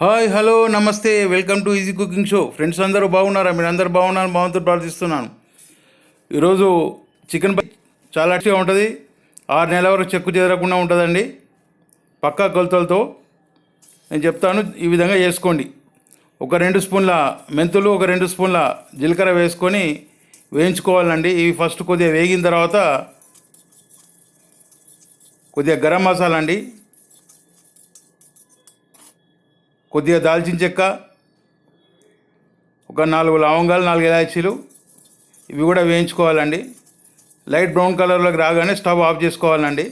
Hi hello నమస్తే welcome to easy cooking show. Friends అందరూ బాగున్నారా? మీరు అందరూ బాగున్నారు బాగుంతో ప్రార్థిస్తున్నాను. ఈరోజు చికెన్ చాలా టేస్టీగా ఉంటుంది. ఆరు నెలల వరకు చెక్కు చెదరకుండా ఉంటుందండి. పక్కా కొలతలతో నేను చెప్తాను ఈ విధంగా చేసుకోండి. ఒక రెండు స్పూన్ల మెంతులు ఒక రెండు స్పూన్ల జీలకర్ర వేసుకొని వేయించుకోవాలండి. ఇవి ఫస్ట్ కొద్దిగా వేగిన తర్వాత కొద్దిగా గరం మసాలా అండి. కొద్దిగా దాల్చిన చెక్క ఒక నాలుగు లవంగాలు నాలుగు ఇలాచీలు ఇవి కూడా వేయించుకోవాలండి. లైట్ బ్రౌన్ కలర్లోకి రాగానే స్టవ్ ఆఫ్ చేసుకోవాలండి.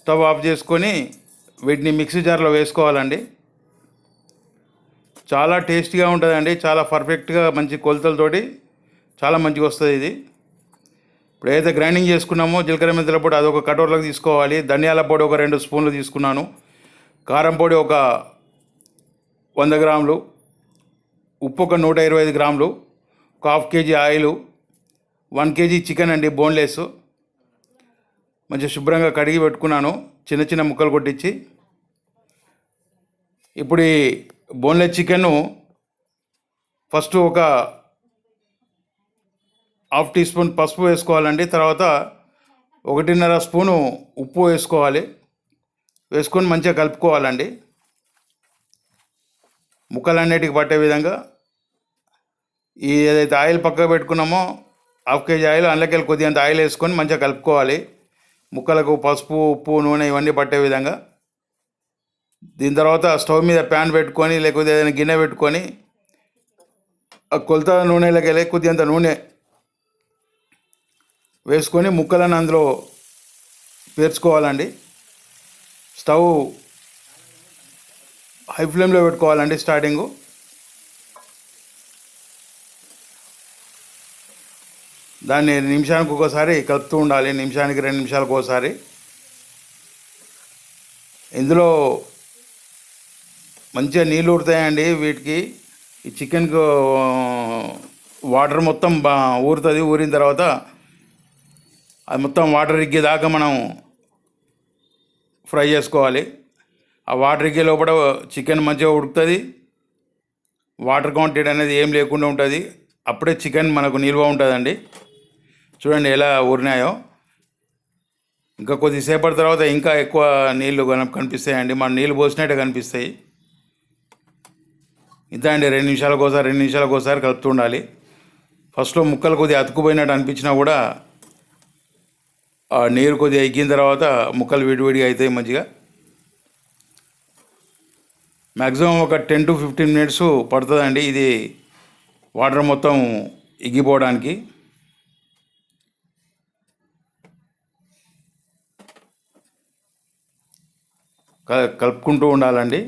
స్టవ్ ఆఫ్ చేసుకొని వీటిని మిక్సీ జార్లో వేసుకోవాలండి. చాలా టేస్టీగా ఉంటుందండి చాలా పర్ఫెక్ట్గా మంచి కొలతలతోటి చాలా మంచిగా వస్తుంది ఇది. ఇప్పుడు ఏదైతే గ్రైండింగ్ చేసుకున్నామో జీలకర్ర మెంతుల పొడి అదొక కటోర్లోకి తీసుకోవాలి. ధనియాల పొడి ఒక రెండు స్పూన్లు తీసుకున్నాను. కారం పొడి ఒక వంద గ్రాములు ఉప్పు ఒక నూట ఇరవై ఐదు గ్రాములు ఒక half KG oil one KG chicken అండి బోన్లెస్. మంచి శుభ్రంగా కడిగి పెట్టుకున్నాను చిన్న చిన్న ముక్కలు కొట్టించి. ఇప్పుడు ఈ బోన్లెస్ చికెన్ను ఫస్ట్ ఒక హాఫ్ టీ స్పూన్ పసుపు వేసుకోవాలండి తర్వాత ఒకటిన్నర స్పూను ఉప్పు వేసుకోవాలి. వేసుకొని మంచిగా కలుపుకోవాలండి. ముక్కలన్నిటికి పట్టే విధంగా ఈ ఏదైతే ఆయిల్ పక్కకు పెట్టుకున్నామో హాఫ్ కేజీ ఆయిల్ అందులోకి కొద్దిగంత ఆయిల్ వేసుకొని మంచిగా కలుపుకోవాలి. ముక్కలకు పసుపు ఉప్పు నూనె ఇవన్నీ పట్టే విధంగా. దీని తర్వాత స్టవ్ మీద ప్యాన్ పెట్టుకొని లేకపోతే ఏదైనా గిన్నె పెట్టుకొని ఆ కొలత నూనెలోకి వెళ్ళి కొద్దిగంత నూనె వేసుకొని ముక్కలను అందులో పేర్చుకోవాలండి. స్టవ్ హై ఫ్లేమ్లో పెట్టుకోవాలండి స్టార్టింగు. దాన్ని నిమిషానికి ఒకసారి కలుపుతూ ఉండాలి నిమిషానికి రెండు నిమిషాలకు ఒకసారి ఇందులో మంచిగా నీళ్ళు ఊరుతాయండి వీటికి. ఈ చికెన్కు వాటర్ మొత్తం బా ఊరుతుంది ఊరిన తర్వాత అది మొత్తం వాటర్ ఎక్కేదాకా మనం ఫ్రై చేసుకోవాలి. ఆ వాటర్కి లోపల చికెన్ మంచిగా ఉడుకుతుంది. వాటర్ క్వాంటిటీ అనేది ఏం లేకుండా ఉంటుంది. అప్పుడే చికెన్ మనకు నిల్వ ఉంటుందండి. చూడండి ఎలా ఊరినాయో. ఇంకా కొద్దిసేపటి తర్వాత ఇంకా ఎక్కువ నీళ్ళు కన కనిపిస్తాయండి. మన నీళ్ళు పోసినట్టే కనిపిస్తాయి. ఇంత అండి రెండు నిమిషాలకు ఒకసారి రెండు నిమిషాలకు ఒకసారి కలుపుతుండాలి ఫస్ట్లో ముక్కలు కొద్దిగా అతుకుపోయినట్టు అనిపించినా కూడా ఆ నీరు కొద్దిగా ఎక్కిన తర్వాత ముక్కలు విడివిడిగా అవుతాయి మంచిగా. మ్యాక్సిమం ఒక టెన్ టు ఫిఫ్టీన్ మినిట్స్ పడుతుందండి ఇది వాటర్ మొత్తం ఎగ్గిపోవడానికి క- కలుపుకుంటూ ఉండాలండి.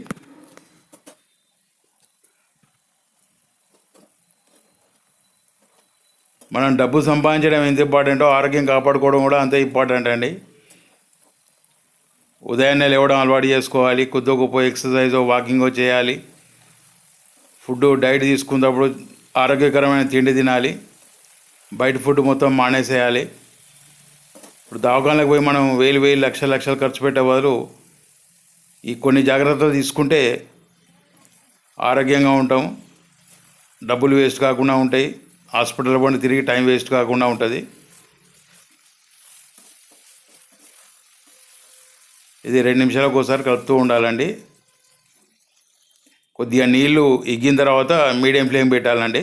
మనం డబ్బు సంపాదించడం ఎంత ఇంపార్టెంటో ఆరోగ్యం కాపాడుకోవడం కూడా అంతే ఇంపార్టెంట్ అండి. ఉదయాన్నే లేవడం అలవాటు చేసుకోవాలి కొద్దిగా గొప్ప ఎక్సర్సైజ్ వాకింగ్ చేయాలి. ఫుడ్ డైట్ తీసుకున్నప్పుడు ఆరోగ్యకరమైన తిండి తినాలి. బయట ఫుడ్ మొత్తం మానేసేయాలి. ఇప్పుడు దవాఖానలకు పోయి మనం వేలు వేలు లక్షల లక్షలు ఖర్చు పెట్టే బదులు ఈ కొన్ని జాగ్రత్తలు తీసుకుంటే ఆరోగ్యంగా ఉంటాం. డబ్బులు వేస్ట్ కాకుండా ఉంటాయి. హాస్పిటల్ పడి తిరిగి టైం వేస్ట్ కాకుండా ఉంటుంది. ఇది రెండు నిమిషాలకు ఒకసారి కలుపుతూ ఉండాలండి. కొద్దిగా నీళ్ళు ఎగ్గిన తర్వాత మీడియం ఫ్లేమ్ పెట్టాలండి.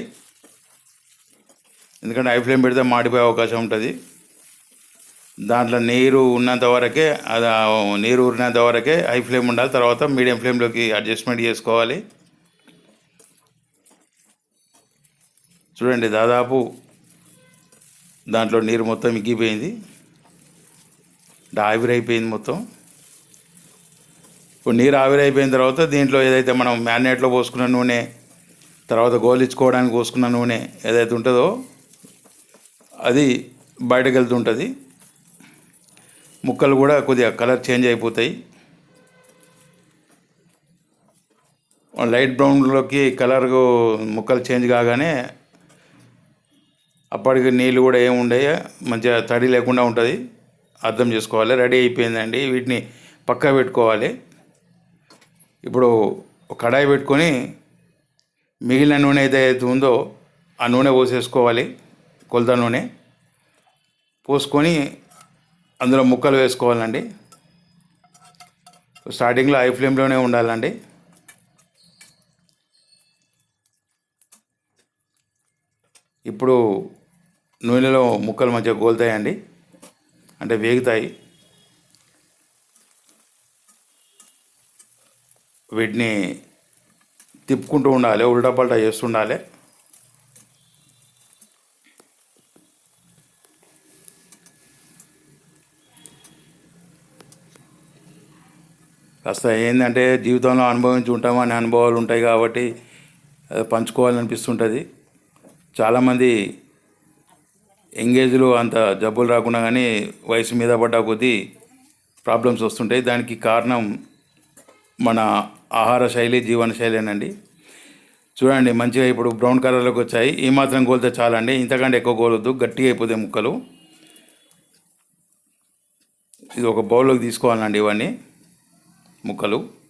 ఎందుకంటే హై ఫ్లేమ్ పెడితే మాడిపోయే అవకాశం ఉంటుంది. దాంట్లో నీరు ఉన్నంత వరకే అది నీరు ఉన్నంత వరకే హై ఫ్లేమ్ ఉండాలి. తర్వాత మీడియం ఫ్లేమ్లోకి అడ్జస్ట్మెంట్ చేసుకోవాలి. చూడండి దాదాపు దాంట్లో నీరు మొత్తం ఇగ్గిపోయింది. ఆవిరైపోయింది మొత్తం. ఇప్పుడు నీరు ఆవిరైపోయిన తర్వాత దీంట్లో ఏదైతే మనం మ్యారినేట్లో పోసుకున్న నూనె తర్వాత గోలించుకోవడానికి పోసుకున్న నూనె ఏదైతే ఉంటుందో అది బయటకు వెళ్తుంటుంది. ముక్కలు కూడా కొద్దిగా కలర్ చేంజ్ అయిపోతాయి. లైట్ బ్రౌన్లోకి కలర్ ముక్కలు చేంజ్ కాగానే అప్పటికి నీళ్ళు కూడా ఏమి ఉండవు మంచిగా తడి లేకుండా ఉంటుంది. అర్థం చేసుకోవాలి. రెడీ అయిపోయిందండి. వీటిని పక్క పెట్టుకోవాలి. ఇప్పుడు కడాయి పెట్టుకొని మిగిలిన నూనె ఏదైతే ఉందో ఆ నూనె పోసేసుకోవాలి. కొలత నూనె పోసుకొని అందులో ముక్కలు వేసుకోవాలండి. స్టార్టింగ్లో హై ఫ్లేమ్లోనే ఉండాలండి. ఇప్పుడు నూనెలో ముక్కలు మంచిగా గోలుతాయండి. అంటే వేగుతాయి. వీటిని తిప్పుకుంటూ ఉండాలి. ఉల్టాపల్టా చేస్తుండాలి. కాస్త ఏంటంటే జీవితంలో అనుభవించి ఉంటామని అనుభవాలు ఉంటాయి కాబట్టి అది పంచుకోవాలనిపిస్తుంటుంది. చాలామంది ఎంగేజ్లో అంత జబ్బులు రాకుండా కానీ వయసు మీద పడ్డ కొద్దీ ప్రాబ్లమ్స్ వస్తుంటాయి. దానికి కారణం మన ఆహార శైలి జీవన శైలేనండి చూడండి మంచిగా ఇప్పుడు బ్రౌన్ కలర్లోకి వచ్చాయి. ఈ మాత్రం గోలితే చాలండి. ఇంతకంటే ఎక్కువ కోలొద్దు గట్టిగా అయిపోతాయి ముక్కలు. ఇది ఒక బౌల్లోకి తీసుకోవాలండి ఇవన్నీ ముక్కలు.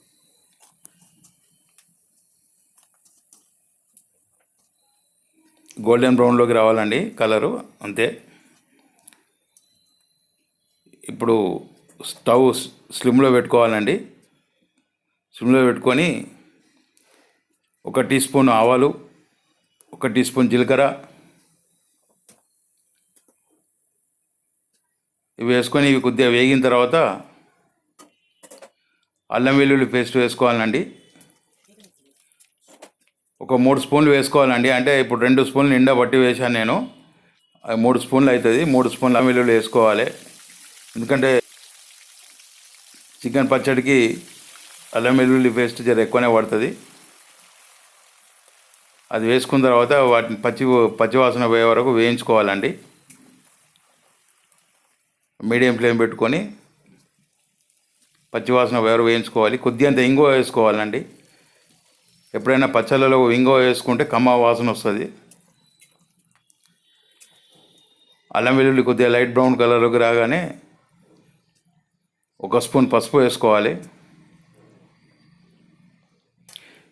గోల్డెన్ బ్రౌన్లోకి రావాలండి కలరు అంతే. ఇప్పుడు స్టవ్ స్లిమ్లో పెట్టుకోవాలండి. స్లిమ్లో పెట్టుకొని ఒక టీ స్పూన్ ఆవాలు ఒక టీ స్పూన్ జీలకర్ర ఇవి వేసుకొని ఇవి కొద్దిగా వేగిన తర్వాత అల్లం వెల్లుల్లి పేస్ట్ వేసుకోవాలండి. ఒక మూడు స్పూన్లు వేసుకోవాలండి. అంటే ఇప్పుడు రెండు స్పూన్లు నిండా పట్టి వేశాను నేను. అది మూడు స్పూన్లు అవుతుంది మూడు స్పూన్లు అల్లం వెల్లుల్లి వేసుకోవాలి. ఎందుకంటే చికెన్ పచ్చడికి అల్లం వెల్లుల్లి పేస్ట్ జర ఎక్కువనే పడుతుంది. అది వేసుకున్న తర్వాత వాటిని పచ్చి పచ్చివాసన పోయే వరకు వేయించుకోవాలండి. మీడియం ఫ్లేమ్ పెట్టుకొని పచ్చివాసన వేరు వేయించుకోవాలి. కొద్దిగా అంత ఇంగువ వేసుకోవాలండి. ఎప్పుడైనా పచ్చళ్ళలో ఇంగువ వేసుకుంటే కమ్మ వాసన వస్తుంది. అల్లం వెల్లుల్లి కొద్దిగా లైట్ బ్రౌన్ కలర్లోకి రాగానే ఒక స్పూన్ పసుపు వేసుకోవాలి.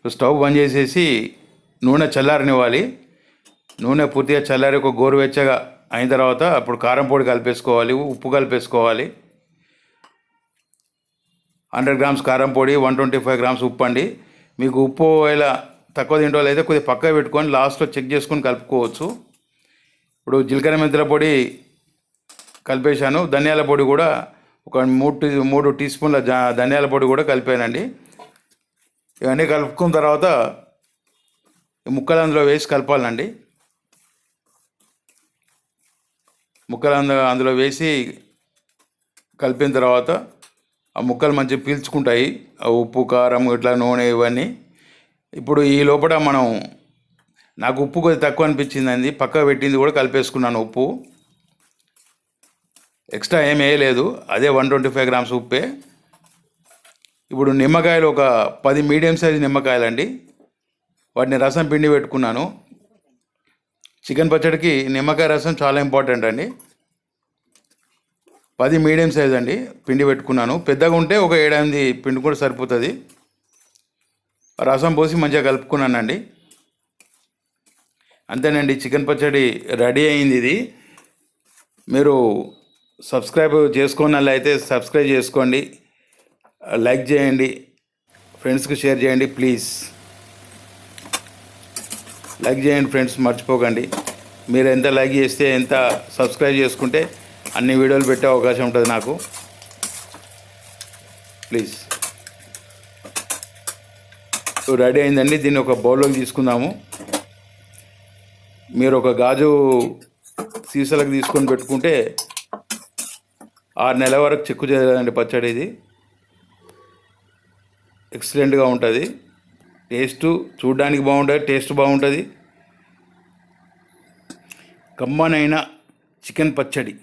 స్టవ్ బంద్ చేసేసి నూనె చల్లారనివ్వాలి. నూనె పూర్తిగా చల్లారి ఒక గోరువెచ్చగా అయిన తర్వాత అప్పుడు కారం పొడి కలిపేసుకోవాలి ఉప్పు కలిపేసుకోవాలి. హండ్రెడ్ గ్రామ్స్ కారం పొడి వన్ ట్వంటీ ఫైవ్ గ్రామ్స్ ఉప్పు అండి మీకు ఉప్పు ఇలా తక్కువ తింటే అయితే కొద్దిగా పక్క పెట్టుకొని లాస్ట్లో చెక్ చేసుకొని కలుపుకోవచ్చు. ఇప్పుడు జీలకర్ర మెంతుల పొడి కలిపేశాను. ధనియాల పొడి కూడా ఒక మూడు మూడు టీ స్పూన్ల ధనియాల పొడి కూడా కలిపానండి. ఇవన్నీ కలుపుకున్న తర్వాత ముక్కలు అందులో వేసి కలపాలండి. ముక్కలు అందులో అందులో వేసి కలిపిన తర్వాత ఆ ముక్కలు మంచిగా పీల్చుకుంటాయి. ఆ ఉప్పు కారం ఇట్లా నూనె ఇవన్నీ. ఇప్పుడు ఈ లోపల మనం నాకు ఉప్పు కొద్దిగా తక్కువ అనిపించింది అండి పక్క పెట్టింది కూడా కలిపేసుకున్నాను ఉప్పు. ఎక్స్ట్రా ఏం వేయలేదు. అదే వన్ ట్వంటీ ఫైవ్ గ్రామ్స్ ఉప్పే. ఇప్పుడు నిమ్మకాయలు ఒక పది మీడియం సైజ్ నిమ్మకాయలు అండి వాటిని రసం పిండి పెట్టుకున్నాను. చికెన్ పచ్చడికి నిమ్మకాయ రసం చాలా ఇంపార్టెంట్ అండి. పది మీడియం సైజ్ అండి పిండి పెట్టుకున్నాను. పెద్దగా ఉంటే ఒక ఏడెనిమిది పిండి కూడా సరిపోతుంది. రసం పోసి మంచిగా కలుపుకున్నానండి. అంతేనండి చికెన్ పచ్చడి రెడీ అయింది ఇది. మీరు సబ్స్క్రైబ్ చేసుకున్నట్లయితే సబ్స్క్రైబ్ చేసుకోండి. లైక్ చేయండి. ఫ్రెండ్స్కి షేర్ చేయండి ప్లీజ్. లైక్ చేయండి ఫ్రెండ్స్ మర్చిపోకండి. మీరు ఎంత లైక్ చేస్తే ఎంత సబ్స్క్రైబ్ చేసుకుంటే అన్ని వీడియోలు పెట్టే అవకాశం ఉంటుంది నాకు. ప్లీజ్ రెడీ అయిందండి. దీన్ని ఒక బౌల్లోకి తీసుకుందాము. మీరు ఒక గాజు సీసాలకు తీసుకొని పెట్టుకుంటే ఆరు నెలల వరకు చెక్కు చేయాలండి పచ్చడి ఇది. ఎక్సలెంట్గా ఉంటుంది. టేస్ట్ చూడడానికి బాగుంటుంది టేస్ట్ బాగుంటుంది. కమ్మనైన చికెన్ పచ్చడి.